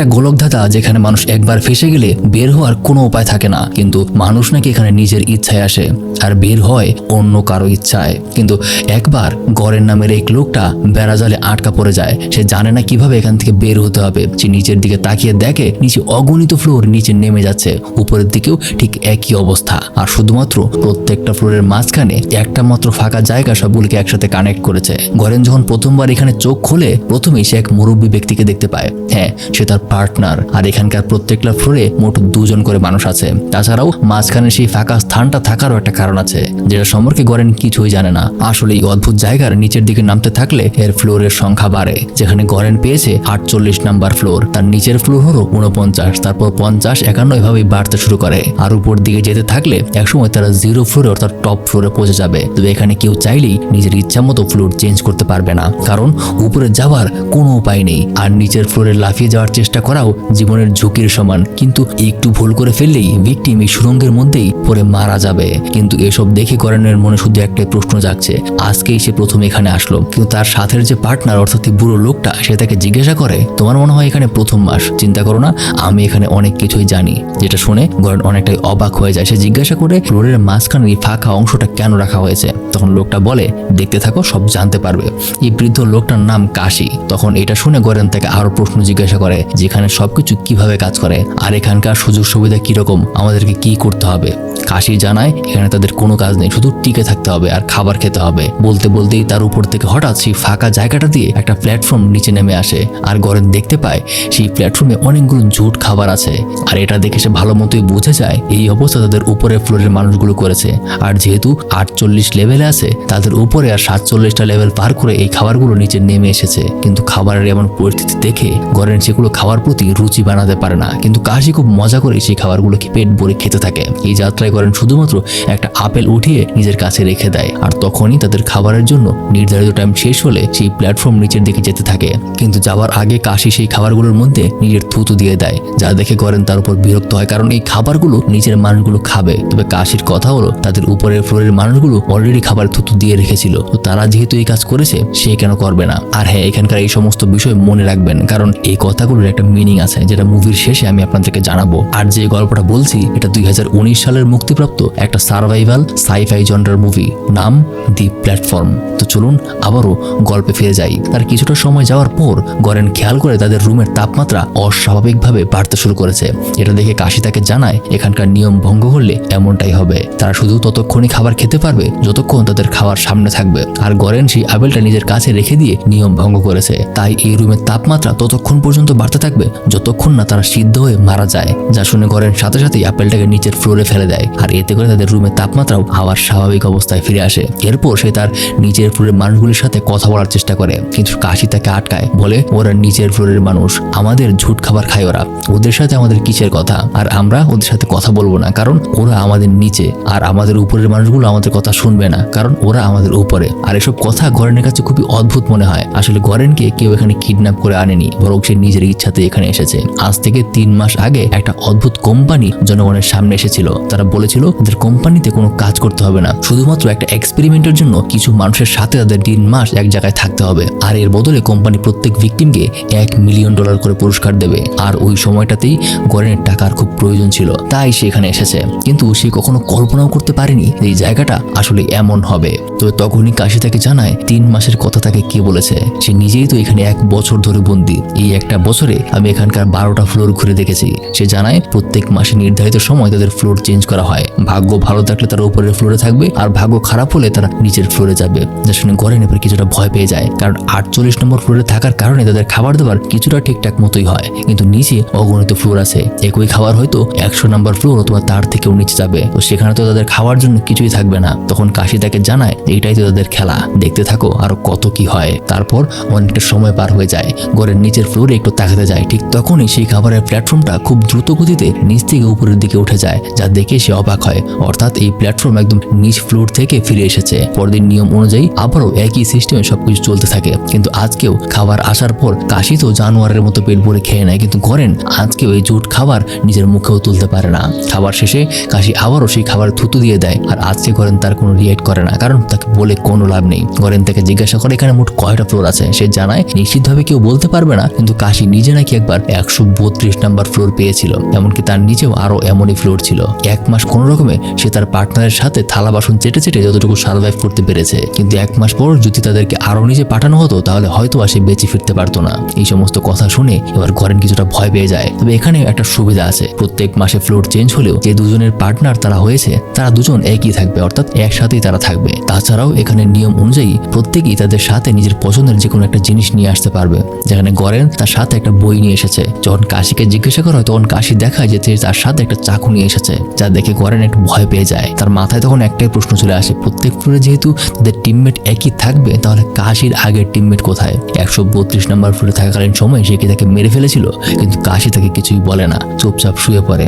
একটা গোলকধাঁধা যেখানে মানুষ একবার ফেসে গেলে বের হওয়ার কোনো উপায় থাকে না। কিন্তু মানুষ নাকি এখানে নিজের ইচ্ছায় আসে আর বের হয় অন্য কারও ইচ্ছায়। কিন্তু একবার গড়ের নামের এক লোকটা বেড়াজালে আটকা পড়ে যায়। সে জানে না কীভাবে এখান থেকে বের হতে হবে। সে নিচের দিকে তাকিয়ে দেখে নিচে অগণিত ফ্লোর নিচে নেমে যাচ্ছে। উপরের দিকেও ঠিক একই অবস্থা। আর শুধুমাত্র প্রত্যেকটা ফ্লোরের মাঝখানে একটা মাত্র ফাঁকা জায়গা সবগুলিকে একসাথে কানেক্ট করেছে। গরেন যখন প্রথমবার এখানে চোখ খোলে, প্রথমেই সে এক মুরব্বী ব্যক্তিকে দেখতে পায়। হ্যাঁ সে তার পার্টনার। আর এখানকার প্রত্যেকটা ফ্লোরে মোট দুজন করে মানুষ আছে। তাছাড়াও মাঝখানে সেই ফাঁকা স্থানটা থাকারও একটা কারণ আছে, যেটা সম্পর্কে গরেন কিছুই জানে না। আসলে এই অদ্ভুত জায়গার নিচের দিকে নামতে থাকলে এর ফ্লোরের সংখ্যা বাড়ে, যেখানে গরেন পেয়েছে আটচল্লিশ নাম্বার ফ্লোর তার নিচের ফ্লোর হলো উনপঞ্চাশ তারপর পঞ্চাশ একান্ন এভাবেই বাড়তে শুরু করে। আর উপর দিকে যেতে থাকলে একসময় তারা জিরো ফ্লোরে অর্থাৎ টপ ফ্লোরে পৌঁছে যাবে। তবে এখানে কেউ চাইলেই নিজের ইচ্ছা মতো ফ্লোর চেঞ্জ করতে পারবে না। কারণ উপরে যাওয়ার কোনো উপায় নেই। আর নিচের ফ্লোরে লাফিয়ে যাওয়ার চেষ্টা করাও জীবনের ঝুঁকির সমান। কিন্তু একটু ভুল করে ফেললেই ভিকটিম এই সুরঙ্গের মধ্যেই পরে মারা যাবে। কিন্তু এসব দেখে করেনের মনে শুধু একটাই প্রশ্ন জাগছে, আজকেই সে প্রথম এখানে আসলো। কিন্তু তার সাথের যে পার্টনার অর্থাৎ বুড়ো লোকটা, সে তাকে জিজ্ঞাসা করে, তোমার মনে হয় এখানে প্রথম মাস? চিন্তা করো না, আমি এখানে অনেক কিছুই জানি। যেটা শুনে গরেন অনেকটাই অবাক হয়ে যায়। সে জিজ্ঞাসা করে ফ্লোরের মাঝখানে এই ফাঁকা অংশটা কেন রাখা হয়েছে? তখন লোকটা বলে, দেখতে থাকো, সব জানতে পারবে। এই বৃদ্ধ লোকটার নাম কাশি। তখন এটা শুনে গরেন তাকে আরও প্রশ্ন জিজ্ঞাসা করে যেখানে সবকিছু কীভাবে কাজ করে, আর এখানকার সুযোগ সুবিধা কীরকম, আমাদেরকে কি করতে হবে? কাশি জানায়, এখানে তাদের কোনো কাজ নেই, শুধু টিকে থাকতে হবে আর খাবার খেতে হবে। বলতে বলতেই তার উপর থেকে হঠাৎ সেই ফাঁকা জায়গাটা দিয়ে একটা প্ল্যাটফর্ম নিচে নেমে আসে, আর গরেন দেখতে পায় সেই প্ল্যাটফর্মে অনেকগুলো জুট খাবার আছে। আর এটা দেখে সে ভালো মতোই বুঝে যায়, এই অবস্থা তাদের উপরের ফ্লোরের মানুষগুলো করেছে। আর যেহেতু আটচল্লিশ লেভেলে আছে, তাদের উপরে আর সাতচল্লিশটা লেভেল পার করে এই খাবারগুলো নিচে নেমে এসেছে। কিন্তু খাবারের এমন পরিস্থিতি দেখে গরেন সেগুলো খাওয়ার প্রতি রুচি বানাতে পারে না। কিন্তু কাশি খুব মজা করে সেই খাবারগুলোকে পেট ভরে খেতে থাকে। এই যাত্রায় করেন শুধুমাত্র একটা আপেল উঠিয়ে নিজের কাছে রেখে দেয়। আর তখনই তাদের খাবারের জন্য নির্ধারিত টাইম শেষ হলে সেই প্ল্যাটফর্ম নিচের দিকে যেতে থাকে। কিন্তু যাওয়ার আগে কাশি সেই খাবারগুলোর মধ্যে নিজের থুতু দিয়ে দেয়। যা দেখে করেন তার উপর বিরক্ত হয়, কারণ এই খাবারগুলো নিচের মানুষগুলো খাবে। তবে কাশির কথা হলো, তাদের উপরের ফ্লোরের মানুষগুলো অলরেডি খাবার থুতু দিয়ে রেখেছিল। তো তারা যেহেতু এই কাজ করেছে, সে কেন করবে না? আর হ্যাঁ এখানকার এই সমস্ত বিষয় মনে রাখবেন, কারণ এই কথাগুলোর একটা মিনিং আছে যেটা মুভির শেষে আমি আপনাদেরকে জানাব। আর যে গল্পটা বলছি, এটা দুই হাজার উনিশ সালের মুক্তিপ্রাপ্ত একটা সার্ভাইভাল সাইফাই জনরার মুভি নাম দি প্ল্যাটফর্ম তো চলুন আবারও গল্পে ফিরে যাই। তার কিছুটা সময় যাওয়ার পর গরেন খেয়াল করে তাদের রুমের তাপমাত্রা অস্বাভাবিকভাবে বাড়তে শুরু করেছে। এটা দেখে কাশি তাকে জানায়, এখানকার নিয়ম ভঙ্গ করলে এমনটাই হবে। তারা শুধু ততক্ষণই খাবার খেতে পারবে, যতক্ষণ তাদের খাওয়ার সামনে থাকবে। আর গরেন সেই আপেলটা নিজের কাছে রেখে দিয়ে নিয়ম ভঙ্গ করেছে। তাই এই রুমের তাপমাত্রা ততক্ষণ পর্যন্ত বাড়তে থাকবে যতক্ষণ না তারা সিদ্ধ হয়ে মারা যায়। যা শুনে গরেন সাথে সাথেই আপেলটাকে নিচের ফ্লোরে ফেলে দেয়। আর এতে করে তাদের রুমের তাপমাত্রাও হাওয়ার স্বাভাবিক অবস্থায় ফিরে আসে। এরপর সে তার নিচের ফ্লোরের মানুষগুলির সাথে কথা বলার চেষ্টা করে। কিন্তু কাশি তাকে আটকায়, বলে, ওরা নিচের ফ্লোরের মানুষ। আমাদের ঝুট খাবার খায় ওরা। ওদের সাথে আমাদের কিসের কথা? আর আমরা ওদের সাথে কথা বলব না, কারণ ওরা আমাদের নিচে। আর আমাদের উপরের মানুষগুলো আমাদের কথা শুনবে না, কারণ ওরা আমাদের উপরে। আর এসব কথা গরেনের কাছে খুবই অদ্ভুত মনে হয়। আসলে গরেনকে কেউ এখানে কিডন্যাপ করে আনেনি, বরং সে নিজের ইচ্ছাতে এখানে এসেছে। আজ থেকে তিন মাস আগে একটা অদ্ভুত কোম্পানি জনগণের সামনে এসেছিল। তারা বলেছিল তাদের কোম্পানিতে কোনো কাজ করতে হবে না। শুধুমাত্র একটা এক্সপেরিমেন্টের জন্য কিছু মানুষের সাথে তাদের তিন মাস এক জায়গায় থাকতে হবে। আর এর বদলে কোম্পানি প্রত্যেক ভিকটিমকে এক মিলিয়ন ডলার করে পুরস্কার দেবে। আর ওই সময়টাতেই গরেনের টাকার খুব প্রয়োজন ছিল। তাই সে এখানে এসেছে। কিন্তু সে কখনো কল্পনাও করতে পারেনি এই জায়গাটা আসলে এমন হবে। তো তখনই কাশি তাকে জানায়, তিন মাসের কথা তাকে কে বলেছে? সে নিজেই তো এখানে এক বছর ধরে বন্দি। এই একটা বছরে আমি এখানকার বারোটা ফ্লোর ঘুরে দেখেছি। সে জানায়, প্রত্যেক মাসে নির্ধারিত সময় তাদের ফ্লোর চেঞ্জ করা হয়। ভাগ্য ভালো থাকলে তারা উপরের ফ্লোরে থাকবে, আর ভাগ্য খারাপ হলে তারা নিচের ফ্লোরে যাবে। যা শুনে গরেন এবার কিছুটা ভয় পেয়ে যায়, কারণ আটচল্লিশ নম্বর ফ্লোরে থাকার কারণে তাদের খাবার দাবার কিছুটা ঠিকঠাক মতোই হয়। কিন্তু নিচে অগণিত ফ্লোর আছে। একই খাবার হয়তো একশো নম্বর ফ্লোর অথবা তার থেকেও নিচে যাবে। তো সেখানে তো তাদের খাওয়ার জন্য কিছুই থাকবে না। তখন কাশি তাকে জানায়, এইটাই তো তাদের খেলা। দেখতে থাকো আরও কত কি হয়। তারপর অনেকটা সময় পার হয়ে যায়। ঘরের নিচের ফ্লোরে একটু তাকাতে যায়। ঠিক তখনই সেই খাবারের প্ল্যাটফর্মটা খুব দ্রুত গতিতে নিচ থেকে উপরের দিকে উঠে যায়, যা দেখে সে অবাক হয়। অর্থাৎ এই প্ল্যাটফর্ম একদম নিচ ফ্লোর থেকে ফিরে এসেছে। পরদিন নিয়ম অনুযায়ী আবারও একই সিস্টেমে সবকিছু চলতে থাকে। কিন্তু আজকেও খাবার আসার পর কাশি তো জানোয়ারের মতো পেট ভরে খেয়ে নেয়। কিন্তু করেন, আজকেও এই জুট খাবার নিজের মুখেও তুলতে পারে না। খাবার শেষে কাশি আবারও সেই খাবার থুতু দিয়ে দেয়। আর আজকে করেন তার কোনো রিয়েক্ট করে না, কারণ তাকে বলে কোনো লাভ নেই। করেন তাকে জিজ্ঞাসা করে, এখানে মোট কয়টা ফ্লোর আছে? সে জানায়, নিশ্চিতভাবে কেউ বলতে পারবে না, কিন্তু কাশি নিজে নাকি নাকি একবার একশো বত্রিশ নাম্বার ফ্লোর পেয়েছিল, এমনকি তার নিচেও আরও এমনই ফ্লোর ছিল। এক মাস কোনো রকমে সে তার পার্টনারের সাথে থালা বাসন চেটে চেটে যতটুকু সার্ভাইভ করতে পেরেছে। কিন্তু এক মাস পর যদি তাদেরকে আরও নিচে পাঠানো হতো, তাহলে হয়তো আর সে বেঁচে ফিরতে পারতো না। এই সমস্ত কথা শুনে এবার গরেন কিছুটা ভয় পেয়ে যায়। তবে এখানে একটা সুবিধা আছে। প্রত্যেক মাসে ফ্লোর চেঞ্জ হলেও যে দুজনের পার্টনার তারা হয়েছে, তারা দুজন একই থাকবে, অর্থাৎ একসাথেই তারা থাকবে। তাছাড়াও এখানে নিয়ম অনুযায়ী প্রত্যেকেই তাদের সাথে নিজের পছন্দের যে কোনো একটা জিনিস নিয়ে আসতে পারবে। যেখানে গরেন তার সাথে একটা বই নিয়ে এসেছে। যখন কাশিকে জিজ্ঞাসা করা হয় তখন কাশি দেখায় যে তার সাথে একটা চাকু নিয়ে এসেছে, যা দেখে গরেন একটু ভয় পেয়ে যায়। তার মাথায় তখন একটাই প্রশ্ন চলে আসে, প্রত্যেক ফ্লোরে যেহেতু তাদের টিমমেট একই থাকবে, তাহলে কাশির আগের টিমমেট কোথায়? একশো বত্রিশ নম্বর ফ্লোরে থাকাকালীন সময় সে কি তাকে মেরে ফেলেছিল? কিন্তু কাশি তাকে কিছুই বলে না, চুপচাপ শুয়ে পড়ে।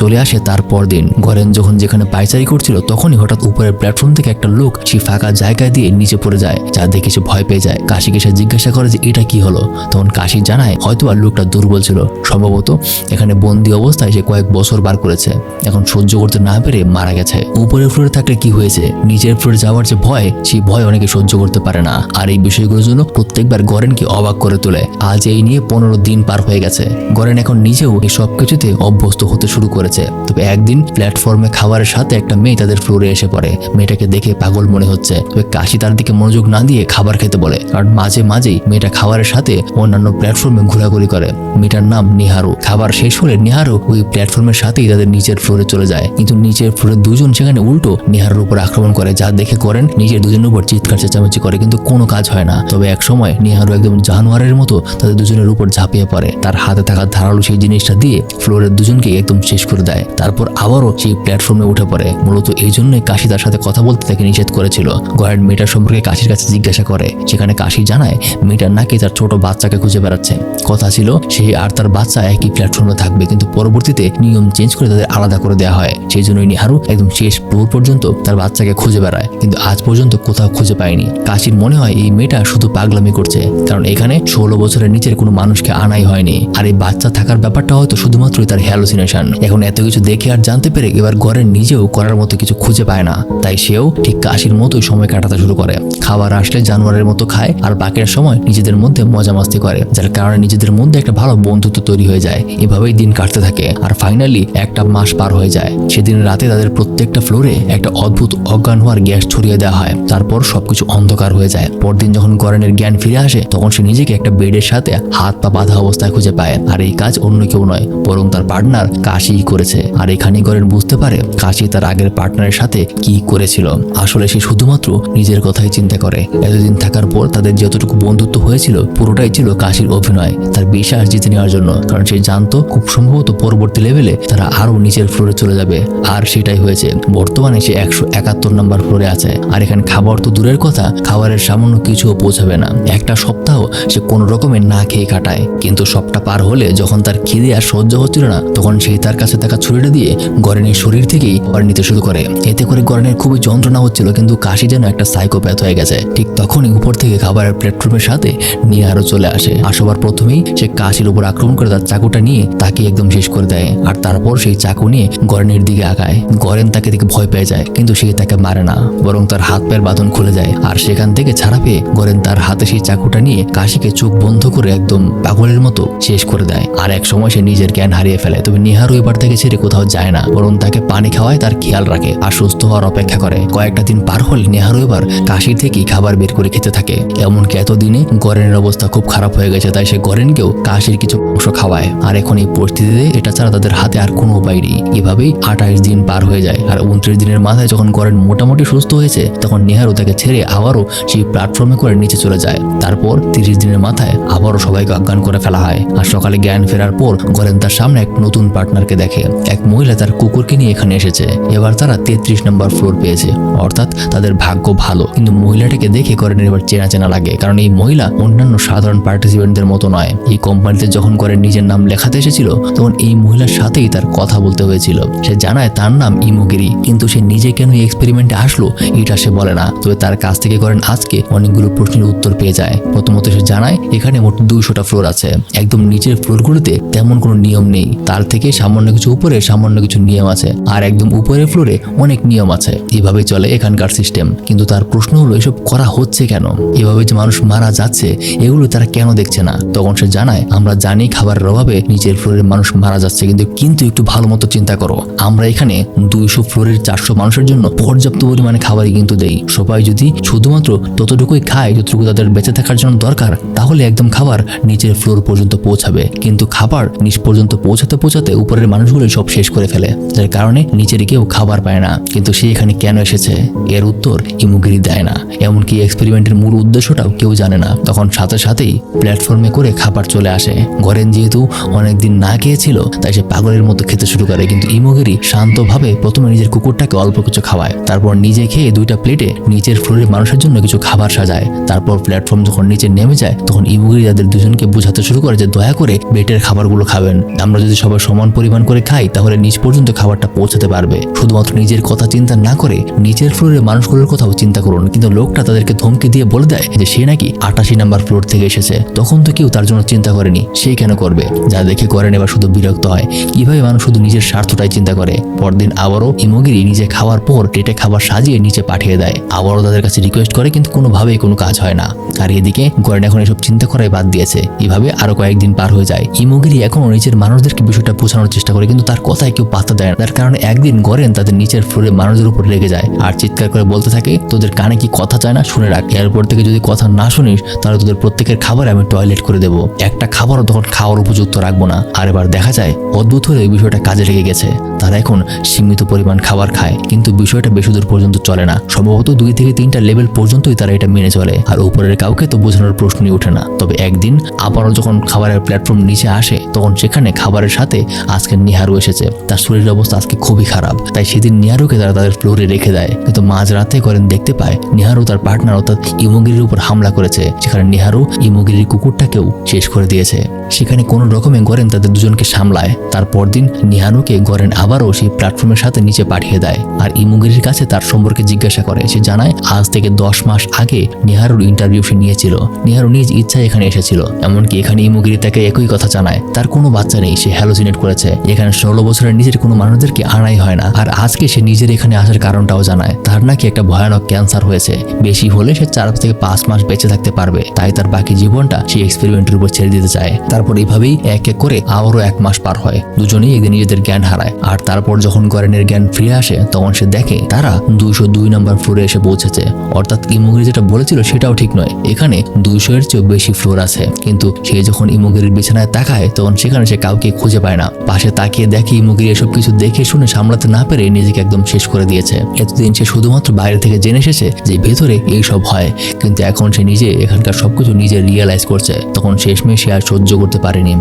চলে আসে তারপর দিন গরেন যখন যেখানে পাইচারি করছিল, তখনই হঠাৎ উপরের প্ল্যাটফর্ম থেকে একটা লোক সেই ফাঁকা জায়গা দিয়ে নিচে পড়ে যায়, যা দেখে সে ভয় পেয়ে যায়। কাশিকে সে জিজ্ঞাসা করে যে, এটা কি হলো? তখন কাশি জানায়, হয়তো আর লোকটা দুর্বল ছিল। সম্ভবত এখানে বন্দি অবস্থায় সে কয়েক বছর বার করেছে। এখন সহ্য করতে না পেরে মারা গেছে। উপরের ফ্লোরে থাকলে কি হয়েছে? নিচের ফ্লোরে যাওয়ার যে ভয়, সেই ভয় অনেকে সহ্য করতে পারে না। আর এই বিষয়গুলোর জন্য প্রত্যেকবার গরেনকে অবাক করে তোলে। আজ এই নিয়ে পনেরো দিন পার হয়ে গেছে। গরেন এখন নিজেও এই সব কিছুতে অভ্যস্ত হতে শুরু করেছে। তবে একদিন প্ল্যাটফর্মে খাবারের সাথে একটা মেয়ে তাদের ফ্লোরে এসে পড়ে। মেয়েটাকে দেখে পাগল মনে হচ্ছে। তবে কাশি তার দিকে মনোযোগ না দিয়ে খাবার খেতে বলে। কারণ মাঝে মাঝেই মেয়েটা খাবারের সাথে অন্যান্য প্ল্যাটফর্মে ঘোরাঘুরি করে। মেয়েটার নাম নিহারু। খাবার শেষ হলে নিহারু ওই প্ল্যাটফর্মের সাথেই তাদের নিচের ফ্লোরে চলে যায়। কিন্তু নিচের ফ্লোরে দুজন সেখানে উল্টো নিহারুর উপর আক্রমণ করে। যা দেখে করেন নিজের দুজনের উপর চিৎকার, চেঁচামেচি করে। কিন্তু কোনো কাজ হয় না। তবে এক সময় নিহারু একদম জানোয়ারের মতো তাদের দুজনের উপর ঝাঁপিয়ে পড়ে। তার হাতে থাকা ধারালো সেই জিনিসটা দিয়ে ফ্লোরের দুজনকে একদম শেষ করে দেয়। তারপর আবারও সেই প্ল্যাটফর্মে উঠে পড়ে। মূলত এই জন্যই কাশি তার সাথে কথা বলতে তাকে নিষেধ করেছিল। গয়ের মেয়েটার সম্পর্কে কাশির কাছে জিজ্ঞাসা করে। সেখানে কাশি জানায়, মেয়েটার নাকি তার ছোট বাচ্চাকে খুঁজে বেড়াচ্ছে। কথা ছিল সে আর তার বাচ্চা একই প্ল্যাটফর্মে থাকবে, কিন্তু পরবর্তীতে নিয়ম চেঞ্জ করে তাদের আলাদা করে দেওয়া হয়। সেই জন্যই নিহারু একদম শেষ ফ্লোর পর্যন্ত তার বাচ্চাকে খুঁজে বেড়ায়, কিন্তু আজ পর্যন্ত কোথাও খুঁজে পায়নি। কাশির মনে হয় এই মেয়েটা শুধু পাগলামি করছে, কারণ এখানে ষোলো বছরের নিচের কোনো মানুষকে আনাই হয়নি। আর এই বাচ্চা থাকার ব্যাপারটা হয়তো শুধুমাত্রই তার হ্যালোসিনেশন এখন এত কিছু দেখে আর জানতে পেরে এবার ঘরের নিজেও করার মতো কিছু খুঁজে পায় না। তাই সেও ঠিক কাশির মতোই সময় কাটাতে শুরু করে। খাবার আসলে জানোয়ারের মতো খায়, আর বাকির সময় নিজেদের মধ্যে মজা মাস্তি করে, যার কারণে নিজেদের মধ্যে একটা ভালো বন্ধুত্ব তৈরি হয়ে যায়। এভাবেই দিন কাটতে থাকে। আর ফাইনালি একটা মাস পার হয়ে যায়। সেদিন রাতে তাদের প্রত্যেকটা ফ্লোরে একটা অদ্ভুত অজ্ঞান হওয়ার গ্যাস ছড়িয়ে দেওয়া হয়। তারপর সবকিছু অন্ধকার হয়ে যায়। পরদিন যখন গরেনের জ্ঞান ফিরে আসে, তখন সে নিজেকে একটা বেডের সাথে হাত পা বাঁধা অবস্থায় খুঁজে পায়। আর এই কাজ অন্য কেউ নয়, বরং তার পার্টনার কাশিই করেছে। আর এখানে গরেন বুঝতে পারে কাশি তার আগের পার্টনারের সাথে কি করেছিল। আসলে সে শুধুমাত্র নিজের কথাই চিন্তা করে। এতদিন থাকার পর তাদের যতটুকু বন্ধুত্ব হয়েছিল, পুরোটাই ছিল কাশির অভিনয়। তার বিশ্বাস জিতে নেওয়ার জন্য। কারণ সে জানতো খুব সম্ভবত পরবর্তী লেভেলে তারা আরও নিচের ফ্লোরে চলে যাবে। আর সেটাই হয়েছে, বর্তমানে সে একশো একাত্তর নম্বর ফ্লোরে আছে। আর এখানে খাবার তো দূরের কথা, খাবারের সামান্য কিছুও পৌঁছাবে না। একটা সপ্তাহ সে কোনো রকমের না খেয়ে কাটায়। কিন্তু সবটা পার হলে যখন তার খিদে আর সহ্য হচ্ছিল না, তখন সেই তার কাছে থাকা ছুরিটা দিয়ে গরেনের শরীর থেকেই খাবার নিতে শুরু করে। এতে করে গরেনের খুবই যন্ত্রণা হচ্ছিল, কিন্তু কাশি যেন একটা সাইকোপ্যাথ হয়ে গেছে। ঠিক তখনই উপর থেকে খাবারের প্ল্যাটফর্মের সাথে নিয়ে আরও চলে আসে। আসবার প্রথমেই সে কাশির উপর আক্রমণ করে তার চাকুটা নিয়ে তাকে একদম শেষ করে দেয়। আর তারপর সেই চাকু নিয়ে গরেনের দিকে আগায়। গরেন তাকে দেখে ভয় পেয়ে যায়, কিন্তু সে তাকে মারে না, বরং তার হাত পায়ের বাঁধন খুলে যায়। আর সেখান থেকে ছাড়া পেয়ে গরেন তার হাতে সেই চাকুটা নিয়ে কাশিকে চোখ বন্ধ করে একদম পাগলের মতো শেষ করে দেয়। আর এক সময় সে নিজের জ্ঞান হারিয়ে ফেলে, তবে নিহারু এবার থেকে ছেড়ে কোথাও যায় না, বরং তাকে পানি খাওয়ায় তার খেয়াল রাখে আর সুস্থ হওয়ার অপেক্ষা করে। কয়েকটা দিন পার হলে নেহারু এবার কাশির থেকেই খাবার বের করে খেতে থাকে। এমনকি এতদিনে গরেনের অবস্থা খুব খারাপ হয়ে গেছে, তাই সে গরেনকেও কাশির কিছু অংশ খাওয়ায়। আর এখন এই পরিস্থিতিতে এটা ছাড়া তাদের হাতে আর কোনো উপায় নেই। এভাবেই আঠাশ দিন পার হয়ে যায়। আর উনত্রিশ দিনের মাথায় যখন গরেন মোটামুটি সুস্থ হয়েছে, তখন নেহারু তাকে ছেড়ে আবারও সেই প্ল্যাটফর্মে করে নিচে চলে যায়। তারপর তিরিশ দিনের মাথায় আবারও সবাইকে অজ্ঞান করে ফেলা হয়। আর সকালে জ্ঞান ফেরার পর গরেন তার সামনে এক নতুন পার্টনারকে দেখে। এক মহিলা তার কুকুরকে নিয়ে এখানে এসেছে। এবার তারা তেত্রিশ নম্বর ফ্লোর পেয়েছে। অর্থাৎ তাদের ভাগ্য ভালো। কিন্তু মহিলাটাকে দেখে করেন এবার চেনা চেনা লাগে। কারণ এই মহিলা অন্যান্য সাধারণ পার্টিসিপেন্টদের মতো নয়। এই কোম্পানিতে যখন করে নিজের নাম লেখাতে এসেছিল, তখন এই মহিলার সাথেই তার কথা বলতে হয়েছিল। সে জানায় তার নাম ইমুগিরি, কিন্তু সে নিজে কেন এই এক্সপেরিমেন্টে আসলো, এটা সে বলে না। তবে তার কাছ থেকে করেন আজকে অনেকগুলো প্রশ্নের উত্তর পেয়ে যায়। প্রথমত সে জানায়, এখানে মোট দুইশোটা ফ্লোর আছে। একদম নিচের ফ্লোরগুলোতে তেমন কোনো নিয়ম নেই। তার থেকে সামান্য কিছু উপরে সামান্য কিছু নিয়ম আছে। আর একদম উপরের ফ্লোরে অনেক নিয়ম আছে। এভাবে চলে এখানকার সিস্টেম কিন্তু তার প্রশ্ন হলো, এসব করা হচ্ছে কেন? এভাবে যে মানুষ মারা যাচ্ছে, এগুলো তারা কেন দেখছে না? তখন সে জানায় জানায় আমরা জানি খাবারের অভাবে নিচের ফ্লোরের মানুষ মারা যাচ্ছে, কিন্তু কিন্তু একটু ভালো মতো চিন্তা করো। আমরা এখানে দুইশো ফ্লোরের চারশো মানুষের জন্য পর্যাপ্ত পরিমাণে খাবারই কিন্তু দেই। সবাই যদি শুধুমাত্র ততটুকুই খায়, যতটুকু তাদের বেঁচে থাকার জন্য দরকার, তাহলে একদম খাবার নিচের ফ্লোর পর্যন্ত পৌঁছাবে। কিন্তু খাবার নিচ পর্যন্ত পৌঁছাতে পৌঁছাতে উপরের মানুষগুলো সব শেষ করে ফেলে, যার কারণে নিচের কেউ খাবার পায় না। কিন্তু সে এখানে কেন এসেছে? এর উত্তর ইমুগিরি দেয় না। এমনকি এক্সপেরিমেন্টের মূল উদ্দেশ্যটাও কেউ জানে না। তখন সাথে সাথেই প্ল্যাটফর্মে করে খাবার চলে আসে। ঘরেন যেহেতু অনেকদিন না খেয়েছিল, তাই সে পাগলের মতো খেতে শুরু করে। কিন্তু ইমোগিরি শান্তভাবে প্রথমে নিজের কুকুরটাকে অল্প কিছু খাওয়ায়। তারপর নিজে খেয়ে দুইটা প্লেটে নিচের ফ্লোরের মানুষের জন্য কিছু খাবার সাজায়। তারপর প্ল্যাটফর্ম যখন নিচে নেমে যায়, তখন ইমোগিরি তাদের দুজনকে বোঝাতে শুরু করে যে দয়া করে বেটের খাবারগুলো খাবেন। আমরা যদি সবাই সমান পরিমাণ করে খাই, তাহলে নিচ পর্যন্ত খাবারটা পৌঁছাতে পারবে। শুধুমাত্র নিজের কথা চিন্তা না করে নিচের ফ্লোরের মানুষগুলোর কথাও চিন্তা করুন। কিন্তু লোকটা তাদেরকে ধমকি দিয়ে বলে দেয় যে সে নাকি আটাশি নাম্বার ফ্লোর থেকে এসেছে। তখন তো কেউ তার জন্য চিন্তা করেনি সে কেন করবে? যা দেখে করেন এবার শুধু বিরক্ত হয়। কীভাবে মানুষ শুধু নিজের স্বার্থটাই চিন্তা করে। পরদিন আবারও ইমোগিরি নিজে খাওয়ার পর পেটে খাবার সাজিয়ে নিচে পাঠিয়ে দেয়। আবারও তাদের কাছে রিকোয়েস্ট করে, কিন্তু কোনোভাবেই কোনো কাজ হয় না। আর এদিকে গরেন এখন এসব চিন্তা করাই বাদ দিয়েছে। এভাবে আরও কয়েকদিন পার হয়ে যায়। ইমোগিরি এখনও নিচের মানুষদেরকে বিষয়টা বোঝানোর চেষ্টা করে, কিন্তু তার কথায় কেউ পাত্তা দেয় না। তার কারণে একদিন গরেন তাদের নিচের ফ্লোরে মানুষদের উপর রেগে যায় আর চিৎকার করে বলতে থাকে, তোদের কানে কি কথা চায় না? শুনে রাখ। এরপর থেকে যদি কথা না শুনিস, তাহলে তোদের প্রত্যেকের খাবার আমি টয়লেট করে দেবো। একটা খাবারও তখন খাওয়ার উপযুক্ত রাখব না। আর এবার দেখা যায়, অদ্ভুত হয়ে এই বিষয়টা কাজে লেগে গেছে। তারা এখন সীমিত পরিমাণ খাবার খায়, কিন্তু বিষয়টা বেশি দূর পর্যন্ত চলে না। সম্ভবত দুই থেকে তিনটা লেভেল পর্যন্তই তারা এটা মেনে চলে, আর উপরের কাউকে তো বোঝানোর প্রশ্নই ওঠে না। তবে একদিন আবারও যখন খাবারের প্ল্যাটফর্ম নিচে আসে, তখন সেখানে খাবারের সাথে আজকে নিহারু এসেছে। তার শরীরের অবস্থা আজকে খুবই খারাপ, তাই সেদিন নিহারুকে তারা তাদের ফ্লোরে রেখে দেয়। কিন্তু মাঝ রাতে করেন দেখতে পায়, নিহারু তার পার্টনার অর্থাৎ ইমোগিরির উপর হামলা করেছে, যেখানে নিহারু ইমোগিরির কুকুরটাকেও শেষ করে দিয়েছে। সেখানে কোনো রকমে গরেন তাদের দুজনকে সামলায়। তারপর দিন নিহানুকে গরেন আবারও সেই প্ল্যাটফর্মের সাথে নিচে পাঠিয়ে দেয়। আর ইমুগিরির কাছে তার সম্পর্কে জিজ্ঞাসা করে। সে জানায়, আজ থেকে দশ মাস আগে নিহারুর ইন্টারভিউ সে নিয়েছিল। নিহারু নিজ ইচ্ছায় এখানে এসেছিল। এমনকি এখানে ইমুগিরি তাকে একই কথা জানায়। তার কোনো বাচ্চা নেই, সে হ্যালোজিনেট করেছে। এখানে ষোলো বছরের নিজের কোনো মানুষদেরকে আনাই হয় না। আর আজকে সে নিজের এখানে আসার কারণটাও জানায়। তার নাকি একটা ভয়ানক ক্যান্সার হয়েছে। বেশি হলে সে চার থেকে পাঁচ মাস বেঁচে থাকতে পারবে। তাই তার বাকি জীবনটা সেই এক্সপেরিমেন্টের উপর ছেড়ে দিতে চায় তারপর এইভাবেই এক এক করে আবারও এক মাস পার হয়। দুজনেই একদিন নিজেদের জ্ঞান হারায়। আর তারপর যখন গরেনের জ্ঞান ফিরে আসে, তখন সে দেখে তারা দুইশো দুই নম্বর ফ্লোরে এসে পৌঁছেছে। অর্থাৎ ইমুগিরি যেটা বলেছিল সেটাও ঠিক নয়। এখানে দুইশো এর চেয়েও বেশি ফ্লোর আছে। কিন্তু সে যখন ইমুগিরির বিছানায় তাকায়, তখন সেখানে সে কাউকে খুঁজে পায় না। পাশে তাকিয়ে দেখে ইমুগিরি এসব কিছু দেখে শুনে সামলাতে না পেরে নিজেকে একদম শেষ করে দিয়েছে। এতদিন সে শুধুমাত্র বাইরে থেকে জেনে এসেছে যে ভেতরে এই সব হয়। কিন্তু এখন সে নিজে এখানকার সবকিছু নিজে রিয়েলাইজ করছে। তখন শেষমেশ সে আর সহ্য করতে পারেনি।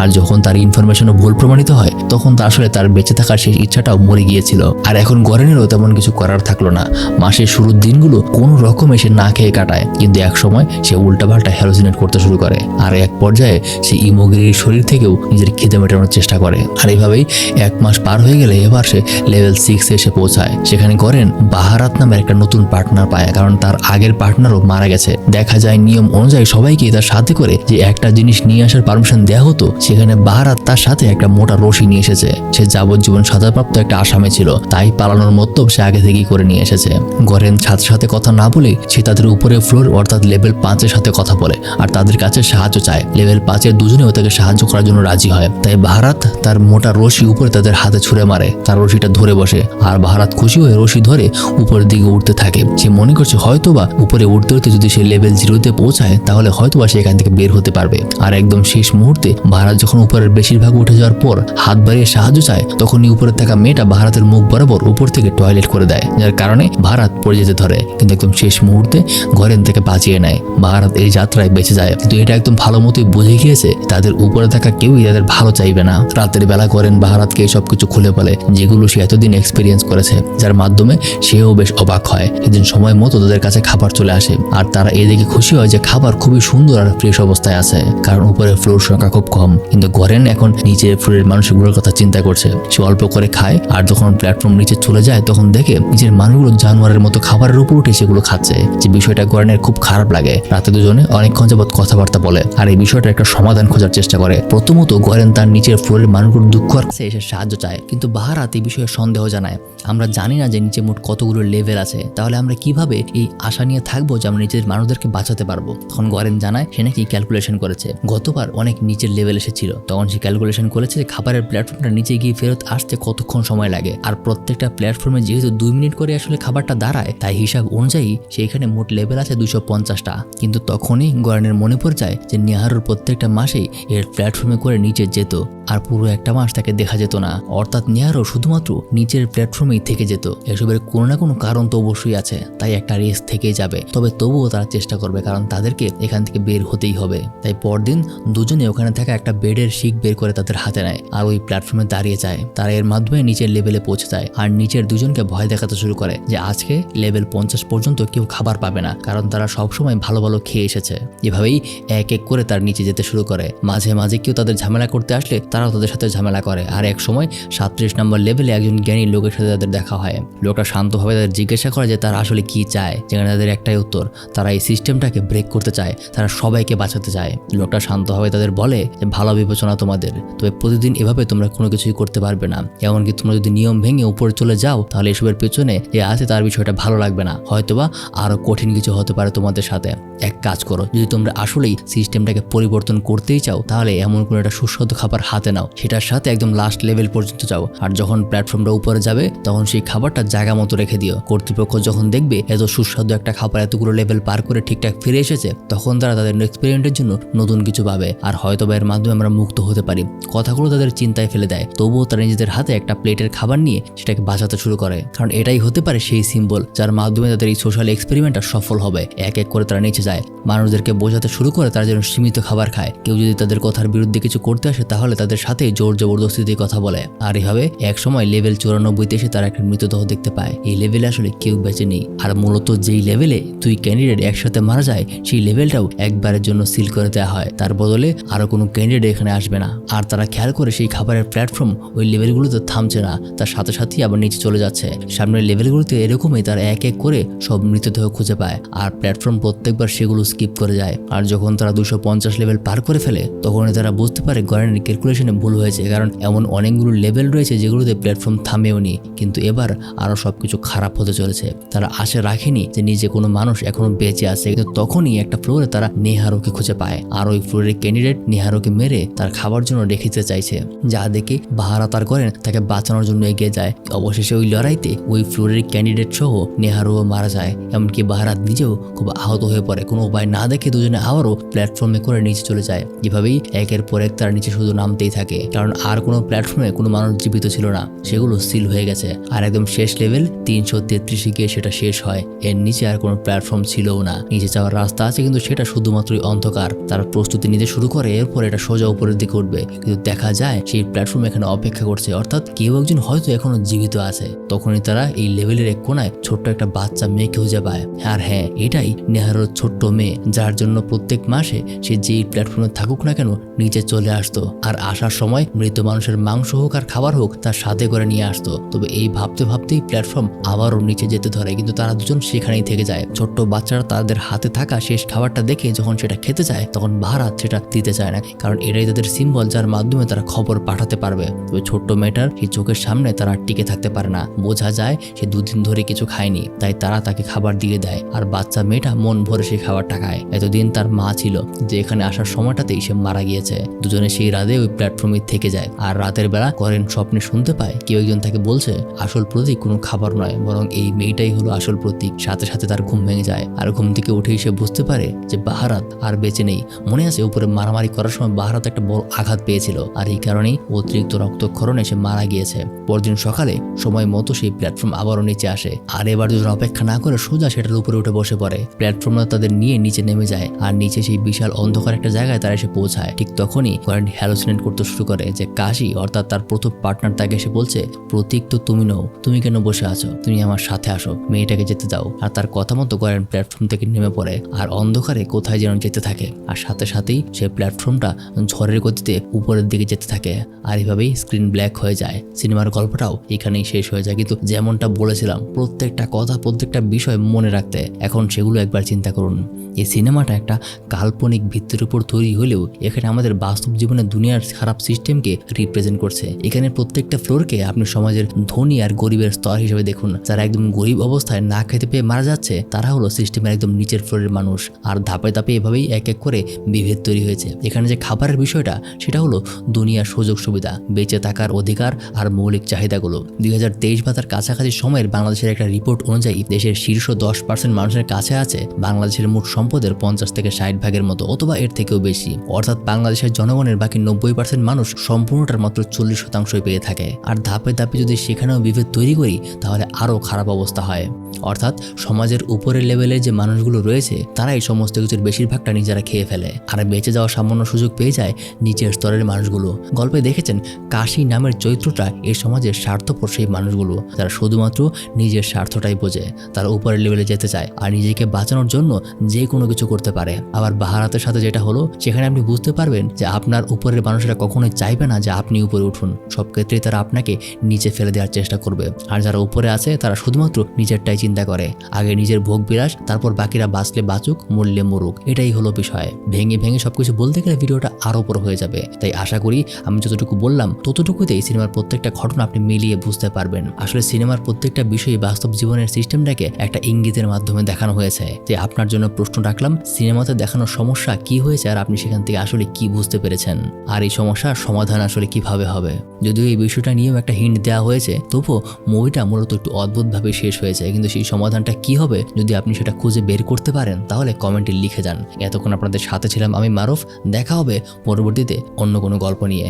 আর যখন তার ইনফরমেশনও ভুল প্রমাণিত হয়, তখন তা আসলে তার বেঁচে থাকার সেই ইচ্ছাটাও মরে গিয়েছিল। আর এখন গরেনেরও তেমন কিছু করার থাকল না। মাসের শুরুর দিনগুলো কোনো রকমে সে না খেয়ে কাটায়, কিন্তু এক সময় সে উল্টাপাল্টা হ্যালোসিনেট করতে শুরু করে। আর এক পর্যায়ে সে ইমোগিরির শরীর থেকেও নিজের খিদে মেটানোর চেষ্টা করে। আর এইভাবেই এক মাস পার হয়ে গেলে এবার সে লেভেল সিক্সে এসে পৌঁছায়। সেখানে করেন বাহারাত নামের একটা নতুন পার্টনার পায়, কারণ তার আগের পার্টনারও মারা গেছে। দেখা যায় নিয়ম অনুযায়ী সবাইকে তার সাথে করে যে একটা জিনিস নিয়ে আসার পারমিশন দেওয়া হতো, সেখানে বাহারাত তার সাথে একটা মোটা রশি নিয়ে এসেছে। সে যাবজ্জীবন সাজাপ্রাপ্ত একটা আসামে ছিল, তাই পালানোর মতলব সে আগে থেকেই করে নিয়ে এসেছে। গরেন ছাত্রের সাথে কথা না বলে সে তাদের উপরে ফ্লোর, অর্থাৎ লেভেল পাঁচের সাথে কথা বলে, আর তাদের কাছে সাহায্য চায়। লেভেল পাঁচের দুজনেও তাকে সাহায্য করার জন্য রাজি হয়। তাই বাহারাত তার মোটা রশি উপরে তাদের হাতে ছুঁড়ে মারে। তার রশিটা ধরে বসে, আর বাহারাত খুশি হয়ে রশি ধরে উপরের দিকে উঠতে থাকে। সে মনে করছে হয়তোবা উপরে উঠতে উঠতে যদি সে লেভেল জিরোতে পৌঁছায়, তাহলে হয়তোবা সে এখান থেকে বের হতে পারবে। আর একদম শেষ মুহূর্তে বাহারাত যখন উপরের বেশিরভাগ উঠে যাওয়ার পর হাত বাড়িয়ে সাহায্য চায়, তখনই উপরে থাকা মেয়েটা ভারতের মুখ বরাবর উপর থেকে টয়লেট করে দেয়, যার কারণে ভারত পড়ে যেতে ধরে। কিন্তু একদম শেষ মুহূর্তে ঘরের থেকে বাঁচিয়ে নেয়। ভারত এই যাত্রায় বেঁচে যায়। কিন্তু এটা একদম ভালো মতোই বুঝে গিয়েছে, তাদের উপরে থাকা কেউই তাদের ভালো চাইবে না। রাতের বেলা করেন ভারতকে সব কিছু খুলে বলে, যেগুলো সে এতদিন এক্সপিরিয়েন্স করেছে, যার মাধ্যমে সেও বেশ অবাক হয়। সেদিন সময় মতো তাদের কাছে খাবার চলে আসে, আর তারা এদিকে খুশি হয় যে খাবার খুবই সুন্দর আর ফ্রেশ অবস্থায় আছে। কারণ উপরে ফ্লোর সংখ্যা খুব কম। কিন্তু গরেন এখন নিচে ফ্লোরের মানুষগুলোর কথা চিন্তা করছে। সে অল্প করে খায় আর যখন প্ল্যাটফর্ম নিচে চলে যায়, তখন দেখে নিজের মানুষগুলো জানোয়ারের মতো খাবারের উপর উঠে সেগুলো খাচ্ছে। যে বিষয়টা গরেনের খুব খারাপ লাগে। রাতে দুজনে অনেকক্ষণ যাবৎ কথাবার্তা বলে আর এই বিষয়টা একটা সমাধান খোঁজার চেষ্টা করে। প্রথমত গরেন তার নিচের ফ্লোরের মানুষগুলোর দুঃখ আর এসে সাহায্য চায়। কিন্তু বাহারাত এই বিষয়ে সন্দেহ জানায়। আমরা জানি না যে নিচে মোট কতগুলো লেভেল আছে। তাহলে আমরা কীভাবে এই আশা নিয়ে থাকব যে আমরা নিজের মানুষদেরকে বাঁচাতে পারব? তখন গরেন জানায়, সে নাকি ক্যালকুলেশন করেছে। গতবার অনেক নিচের লেভেল এসেছিল। তখন সে ক্যালকুলেশন করেছে যে খাবারের প্ল্যাটফর্মটা নিচে গিয়ে ফেরত আসতে কতক্ষণ সময় লাগে। আর প্রত্যেকটা প্ল্যাটফর্মে যেহেতু দুই মিনিট করে আসলে খাবারটা দাঁড়ায়, তাই হিসাব অনুযায়ী সেইখানে মোট লেভেল আছে দুশো পঞ্চাশটা। কিন্তু তখনই গরানের মনে পড়ে যায় যে নেহারুর প্রত্যেকটা মাসেই এর প্ল্যাটফর্মে করে নিচে যেত, আর পুরো একটা মাস তাকে দেখা যেত না। অর্থাৎ নেহারও শুধুমাত্র নিচের প্ল্যাটফর্মেই থেকে যেত। এসবের কোনো না কোনো কারণ তো অবশ্যই আছে, তাই একটা রেস থেকেই যাবে। তবে তবুও তারা চেষ্টা করবে, কারণ তাদেরকে এখান থেকে বের হতেই হবে। তাই পরদিন দুজনে ওখানে থাকা একটা বেডের শিক বের করে তাদের হাতে নেয় আর ওই প্ল্যাটফর্মে দাঁড়িয়ে যায়। তারা এর মাধ্যমে নিচের লেভেলে পৌঁছে যায় আর নিচের দুজনকে ভয় দেখাতে শুরু করে যে আজকে লেভেল পঞ্চাশ পর্যন্ত কেউ খাবার পাবে না, কারণ তারা সবসময় ভালো ভালো খেয়ে এসেছে। এভাবেই এক এক করে তার নিচে যেতে শুরু করে। মাঝে মাঝে কেউ তাদের ঝামেলা করতে আসলে তারাও তাদের সাথে ঝামেলা করে। আর এক সময় সাতত্রিশ নম্বর লেভেলে একজন জ্ঞানী লোকের সাথে তাদের দেখা হয়। লোকটা শান্তভাবে তাদের জিজ্ঞাসা করে যে তারা আসলে কি চায়, যেখানে তাদের একটাই উত্তর, তারা এই সিস্টেমটাকে ব্রেক করতে চায়, তারা সবাইকে বাঁচাতে চায়। লোকটা শান্তভাবে তাদের বলে যে, ভালো বিবেচনা তোমাদের। তবে প্রতিদিন এভাবে তোমরা কোনো কিছুই করতে পারবে না। এমনকি তোমরা যদি নিয়ম ভেঙে উপরে চলে যাও, তাহলে এসবের পেছনে যে আছে তার বিষয়টা ভালো লাগবে না। হয়তোবা আরও কঠিন কিছু হতে পারে তোমাদের সাথে। এক কাজ করো, যদি তোমরা আসলেই সিস্টেমটাকে পরিবর্তন করতেই চাও, তাহলে এমন কোনো একটা সুস্বাদু খাবার হাতে নাও। সেটার সাথে একদম লাস্ট লেভেল পর্যন্ত যাও। আর যখন প্ল্যাটফর্মটা উপরে যাবে, তখন সেই খাবারটা জায়গা মতো রেখে দিও। কর্তৃপক্ষ যখন দেখবে এত সুস্বাদু একটা খাবার এতগুলো লেভেল পার করে ঠিকঠাক ফিরে এসেছে, তখন তারা তাদের এক্সপেরিমেন্টের জন্য নতুন কিছু পাবে, আর হয়তো এর মাধ্যমে আমরা মুক্ত হতে পারি। কথাগুলো তাদের চিন্তায় ফেলে দেয়। তবুও তারা নিজেদের হাতে একটা প্লেটের খাবার নিয়ে সেটাকে বাঁচাতে শুরু করে। কারণ এটাই হতে পারে সেই সিম্বল যার মাধ্যমে তাদের এই সোশ্যাল এক্সপেরিমেন্টটা সফল হবে। এক এক করে তারা নিচে যায়। মানুষদেরকে বোঝাতে শুরু করে তারা যেন সীমিত খাবার খায়। কেউ যদি তাদের কথার বিরুদ্ধে কিছু করতে আসে, তাহলে তাদের সাথে জোর জবরদস্তি দিয়ে কথা বলে। আর এভাবে এক সময় লেভেল চুরানব্বইতে এসে তারা একটা মৃতদেহ দেখতে পায়। এই লেভেলে আসলে কেউ বেঁচে নেই। আর মূলত যেই লেভেলে দুই ক্যান্ডিডেট একসাথে মারা যায়, সেই লেভেলটাও একবারের জন্য সিল করে দেওয়া হয়। তার বদলে আরও কোনো ক্যান্ডিডেট এখানে আসবে না। আর তারা খেয়াল করে সেই খাবারের প্ল্যাটফর্ম ওই লেভেলগুলোতে থামছে না, তার সাথে সাথেই আবার নিচে চলে যাচ্ছে। সামনের লেভেলগুলোতে এরকমই তারা এক এক করে সব মৃতদেহ খুঁজে পায়, আর প্ল্যাটফর্ম প্রত্যেকবার সেগুলো স্কিপ করে যায়। আর যখন তারা দুশো পঞ্চাশ লেভেল পার করে ফেলে, তখনই তারা বুঝতে পারে গয়নের ক্যালকুলেশনে ভুল হয়েছে, কারণ এমন অনেকগুলো লেভেল রয়েছে যেগুলোতে প্ল্যাটফর্ম থামেও নি। কিন্তু এবার আরও সব কিছু খারাপ হতে চলেছে। তারা আশা রাখেনি যে নিজে কোনো মানুষ এখনও বেঁচে আছে, কিন্তু তখনই একটা ফ্লোরে তারা নেহারোকে খুঁজে পায়। আর ওই ফ্লোরের ক্যান্ডিডেট নেহারোকে মেরে তার খাবার জন্য রেখে দিতে চাইছে, যা দেখে বাহারা তার করেন, তাকে বাঁচানোর জন্য এগিয়ে যায়। অবশেষে ওই লড়াইতে ওই ফ্লোরের ক্যান্ডিডেট সহ নেহারও মারা যায়। এমনকি বাহারাত নিজেও খুব আহত হয়ে পড়ে। কোনো উপায় না দেখে দুজনে আবারও প্ল্যাটফর্মে করে নিচে চলে যায়। এভাবেই একের পর এক তারা নিচে শুধু নামতেই থাকে। কারণ আর কোনো প্ল্যাটফর্মে কোনো মানুষ জীবিত ছিল না। সেগুলো সিল হয়ে গেছে। আর একদম শেষ লেভেল তিনশো তেত্রিশে গিয়ে সেটা শেষ হয়। এর নিচে আর কোনো প্ল্যাটফর্ম ছিলও না। নিচে যাওয়ার রাস্তা আছে, কিন্তু সেটা শুধুমাত্রই অন্ধকার। তারা প্রস্তুতি নিতে শুরু করে, এরপর এটা সোজা উপরের দিকে উঠবে। কিন্তু দেখা যায় সেই প্ল্যাটফর্ম এখানে অপেক্ষা করছে, অর্থাৎ কেউ একজন হয়তো এখনও জীবিত আছে। তখনই তারা এই লেভেলের এক কোনায় ছোট্ট একটা বাচ্চা মেয়ে খুঁজে পায়। আর হ্যাঁ এটাই নেহারোর ছোট্ট মেয়ে, যার জন্য প্রত্যেক মাসে সে যেই প্ল্যাটফর্মে থাকুক না কেন নিচে চলে আসতো। আর আসার সময় মৃত মানুষের মাংস হোক আর খাবার হোক তার সাথে করে নিয়ে আসতো। তবে এই ভাবতে ভাবতেই প্ল্যাটফর্ম আবারও নিচে যেতে ধরে, কিন্তু তারা দুজন সেখানেই থেকে যায়। ছোট্ট বাচ্চারা তাদের হাতে থাকা শেষ খাবারটা দেখে যখন সেটা খেতে চায় তখন ভারত সেটা দিতে চায় না কারণ এটাই তাদের সিম্বল যার মাধ্যমে তারা খবর পাঠাতে পারবে। তবে ছোট্ট মেয়েটার সেই চোখের সামনে তারা টিকে থাকতে পারে না। বোঝা যায় সে দুদিন ধরে কিছু খায়নি, তাই তারা তাকে খাবার দিয়ে দেয়। আর বাচ্চা মেয়েটা মন ভরে সেই খাবারটা খায়। এতদিন তার মা ছিল, যে এখানে আসার সময়টাতেই সে মারা গিয়েছে। দুজনে সেই রাতে ওই প্ল্যাটফর্মে থেকে যায়। আর রাতের বেলা করেন স্বপ্নে শুনতে পায়, কেউ একজন তাকে বলছে, আসল প্রতীক কোনো খাবার নয়, বরং এই মেয়েটাই হলো আসল প্রতীক। সাথে সাথে তার ঘুম ভেঙে যায়। আর ঘুম থেকে উঠেই সে বুঝতে পারে যে বাহারাত আর বেঁচে নেই। মনে আছে উপরে মারামারি করার সময় বাহারাত একটা বড় আঘাত পেয়েছিল। আর এই কারণেই অতিরিক্ত রক্তক্ষরণে সে মারা গিয়েছে। পরদিন সকালে সময় মতো সেই প্ল্যাটফর্ম আবারও নিচে আসে। আর এবার দুজন অপেক্ষা না করে সোজা সেটার উপরে উঠে বসে পড়ে। প্ল্যাটফর্মটা তাদের নিয়ে নিচে নেমে যায়। আর নিচে সেই বিশাল অন্ধকার একটা জায়গায় তারা এসে পৌঁছায়। ঠিক তখনই কয়েন হ্যালোসিনেট করতে শুরু করে যে কাশি, অর্থাৎ তার প্রথম পার্টনার তাকে এসে বলছে, প্রতীক তো তুমি নও, তুমি কেন বসে আছো? তুমি আমার সাথে আসো, মেয়েটাকে যেতে দাও। আর তার কথা মতো কয়েন প্ল্যাটফর্ম থেকে নেমে পড়ে। আর অন্ধকারে কোথায় যেন যেতে থাকে। আর সাথে সাথে সাথেই সেই প্ল্যাটফর্মটা ঝড়ের গতিতে উপরের দিকে যেতে থাকে। আর এইভাবেই স্ক্রিন ব্ল্যাক হয়ে যায়। সিনেমার গল্পটাও এখানেই শেষ হয়ে যায়। কিন্তু যেমনটা বলেছিলাম, প্রত্যেকটা কথা, প্রত্যেকটা বিষয় মনে রাখতে এখন সেগুলো একবার চিন্তা করুন। এই সিনেমাটা একটা কাল্পনিক ভিত্তির উপর তৈরি হলেও এখানে আমাদের বাস্তব জীবনে দুনিয়ার খারাপ সিস্টেমকে রিপ্রেজেন্ট করছে। এখানে প্রত্যেকটা ফ্লোরকে আপনি সমাজের ধনী আর গরিবের স্তর হিসেবে দেখুন। যারা একদম গরিব অবস্থায় না খেতে পেয়ে মারা যাচ্ছে, তারা হলো সিস্টেমের একদম নিচের ফ্লোরের মানুষ। আর ধাপে ধাপে এভাবেই এক এক করে বিভেদ তৈরি হয়েছে। এখানে যে খাবারের বিষয়টা, সেটা হলো দুনিয়ার সুযোগ সুবিধা, বেঁচে থাকার অধিকার আর মৌলিক চাহিদাগুলো। দুই হাজার তেইশ বা তার কাছাকাছি সময়ের বাংলাদেশের একটা রিপোর্ট অনুযায়ী, দেশের শীর্ষ দশ পার্সেন্ট মানুষের কাছে আছে বাংলাদেশের মোট সম্পদের পঞ্চাশ থেকে ষাট ভাগের মতো, অথবা এর থেকেও বেশি। অর্থাৎ বাংলাদেশের জনগণের বাকি নব্বই পার্সেন্ট মানুষ সম্পূর্ণটার মাত্র চল্লিশ শতাংশই পেয়ে থাকে। আর ধাপে ধাপে যদি সেখানেও বিভেদ তৈরি করি, তাহলে আরও খারাপ অবস্থা হয়। অর্থাৎ সমাজের উপরের লেভেলে যে মানুষগুলো রয়েছে, তারাই সমস্ত কিছুর বেশিরভাগটা নিজেরা খেয়ে ফেলে। আর বেঁচে যাওয়ার সামান্য সুযোগ পেয়ে যায় নিচের স্তরের মানুষগুলো। গল্পে দেখেছেন কাশি নামের চরিত্রটা এ সমাজের স্বার্থপর সেই মানুষগুলো। যারা শুধুমাত্র নিজের স্বার্থটাই বোঝে, তারা উপরের লেভেলে যেতে চায় আর নিজেকে বাঁচানোর জন্য যে কোনো কিছু করতে পারে। আবার বাহারাতের সাথে যেটা হলো, সেখানে আপনি বুঝতে পারবেন যে আপনার উপরের মানুষেরা কখনোই চাইবে না যে আপনি উপরে উঠুন। সব ক্ষেত্রেই তারা আপনাকে নিচে ফেলে দেওয়ার চেষ্টা করবে। আর যারা উপরে আছে, তারা শুধুমাত্র নিজেরটাই চিন্তা করে। আগে নিজের ভোগ বিলাস, তারপর বাকিরা বাঁচলে বাঁচুক, মরলে মরুক। এটাই হলো বিষয়। ভেঙে ভেঙে সবকিছু বলতে গেলে ভিডিওটা আরও বড় হয়ে যাবে। তাই আশা করি আমি যতটুকু বললাম ততটুকুতেই সিনেমার প্রত্যেকটা ঘটনা আপনি মিলিয়ে বুঝতে পারবেন। আসলে সিনেমার প্রত্যেকটা বিষয়ে বাস্তব জীবনের সিস্টেমটাকে একটা ইঙ্গিতের মাধ্যমে দেখানো হয়েছে। যে আপনার জন্য প্রশ্ন রাখলাম, সিনেমাতে দেখানো সমস্যা কি হয়েছে আর আপনি সেখান থেকে আসলে কি বুঝতে পেরেছেন? আর এই সমস্যার সমাধান আসলে কীভাবে হবে? যদিও এই বিষয়টা নিয়েও একটা হিন্ট দেওয়া হয়েছে, তবুও মুভিটা মূলত একটু অদ্ভুতভাবে শেষ হয়েছে। কিন্তু সেই সমাধানটা কি হবে যদি আপনি সেটা খুঁজে বের করতে পারেন, তাহলে কমেন্টে লিখে যান। এতক্ষণ আপনাদের সাথে ছিলাম আমি মারুফ দেখা হবে পরবর্তীতে অন্য কোনো গল্প নিয়ে।